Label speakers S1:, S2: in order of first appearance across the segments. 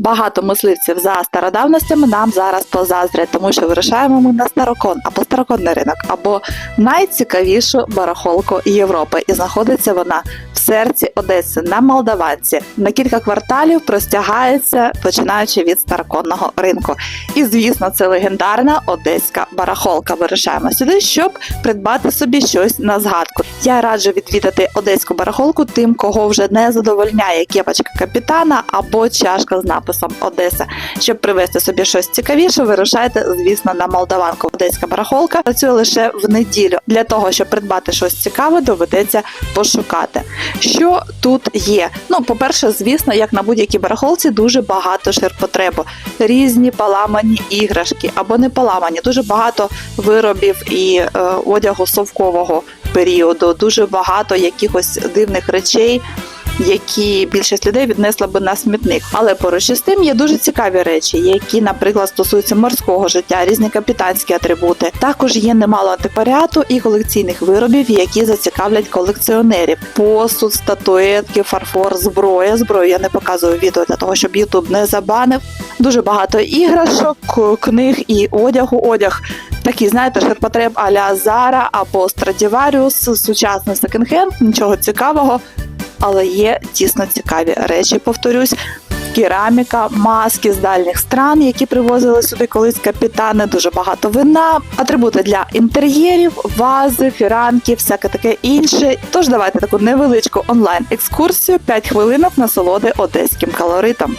S1: Багато мисливців за стародавностями нам зараз позаздрять, тому що вирушаємо ми на старокон або староконний ринок, або найцікавішу барахолку Європи. І знаходиться вона в серці Одеси на Молдаванці. На кілька кварталів простягається, починаючи від староконного ринку. І звісно, це легендарна одеська барахолка. Вирушаємо сюди, щоб придбати собі щось на згадку. Я раджу відвідати одеську барахолку тим, кого вже не задовольняє кепочка капітана або чашка з написом Одеса. Щоб привезти собі щось цікавіше, вирушайте, звісно, на Молдаванку. Одеська барахолка працює лише в неділю. Для того, щоб придбати щось цікаве, доведеться пошукати. Що тут є? Ну, по-перше, звісно, як на будь-якій барахолці, дуже багато ширпотребу, різні поламані іграшки або не поламані, дуже багато виробів і е, одягу совкового періоду, дуже багато якихось дивних речей. Які більшість людей віднесла би на смітник, але поруч із тим є дуже цікаві речі, які, наприклад, стосуються морського життя, різні капітанські атрибути. Також є немало антикваріату і колекційних виробів, які зацікавлять колекціонерів: посуд, статуетки, фарфор, зброя. Зброю я не показую відео для того, щоб Ютуб не забанив. Дуже багато іграшок, книг і одягу. Одяг такий, знаєте, ширпотреб а-ля Zara або Stradivarius, сучасний секонд-хенд, нічого цікавого, але є дійсно цікаві речі. Повторюсь. Кераміка, маски з дальніх стран, які привозили сюди колись капітани, дуже багато вина, атрибути для інтер'єрів, вази, фіранки, всяке таке інше. Тож давайте таку невеличку онлайн екскурсію, 5 хвилинок насолоди одеським колоритом.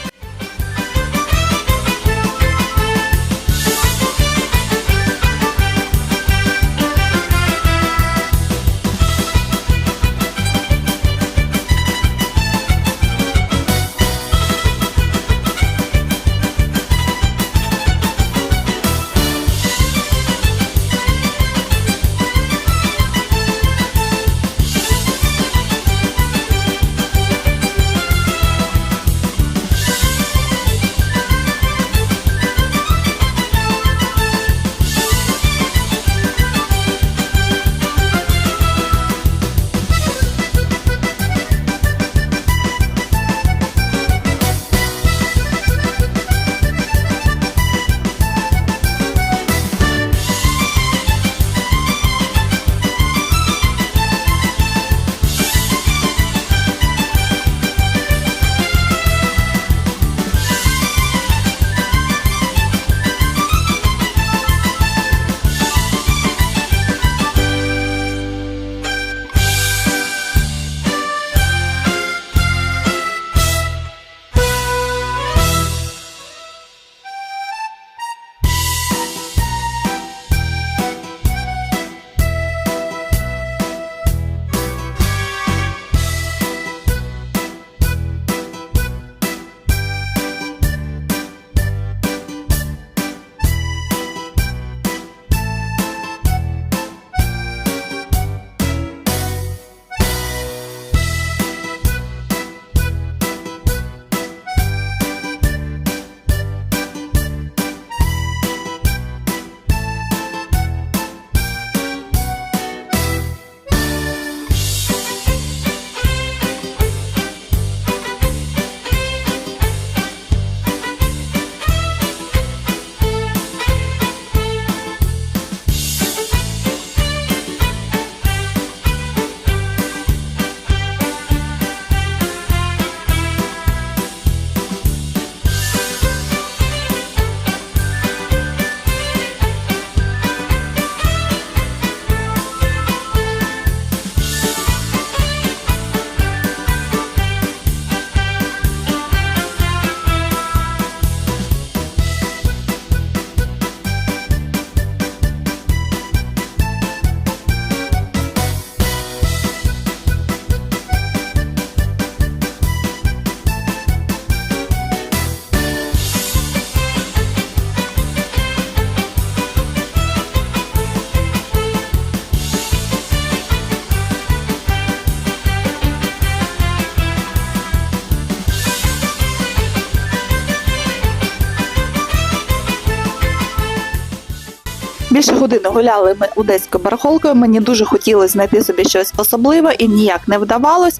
S1: Більше години гуляли ми одеською барахолкою. Мені дуже хотілося знайти собі щось особливе і ніяк не вдавалось.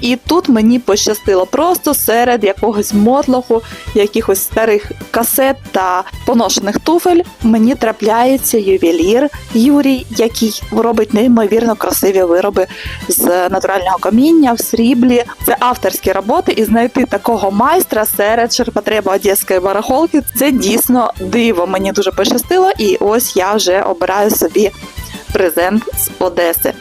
S1: І тут мені пощастило просто серед якогось мотлоху, якихось старих касет та поношених туфель. Мені трапляється ювелір Юрій, який робить неймовірно красиві вироби з натурального каміння в сріблі. Це авторські роботи, і знайти такого майстра серед ширпотреба одеської барахолки це дійсно диво. Мені дуже пощастило, і ось я вже обираю собі презент з Одеси.